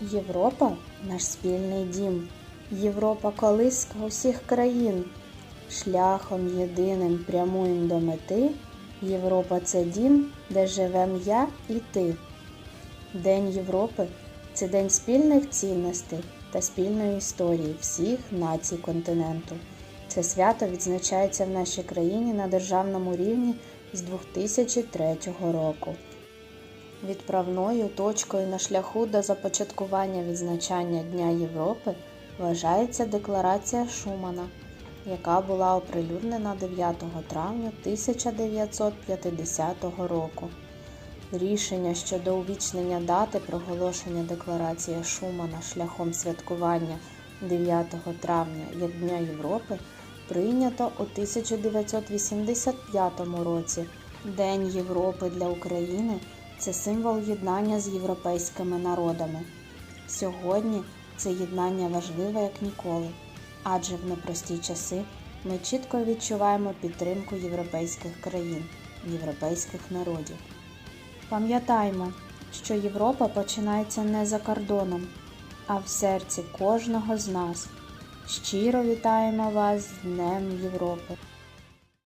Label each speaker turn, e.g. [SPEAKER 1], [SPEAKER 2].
[SPEAKER 1] Європа наш спільний дім. Європа колиска усіх країн. Шляхом єдиним прямуєм до мети. Європа це дім, де живем я і ти. День Європи це день спільних цінностей та спільної історії всіх націй континенту. Це свято відзначається в нашій країні на державному рівні з 2003 року. Відправною точкою на шляху до започаткування відзначання Дня Європи вважається Декларація Шумана, яка була оприлюднена 9 травня 1950 року. Рішення щодо увічнення дати проголошення Декларації Шумана шляхом святкування 9 травня як Дня Європи прийнято у 1985 році. День Європи для України це символ єднання з європейськими народами. Сьогодні це єднання важливе як ніколи, адже в непрості часи ми чітко відчуваємо підтримку європейських країн, європейських народів. Пам'ятаймо, що Європа починається не за кордоном, а в серці кожного з нас. Щиро вітаємо вас з Днем Європи!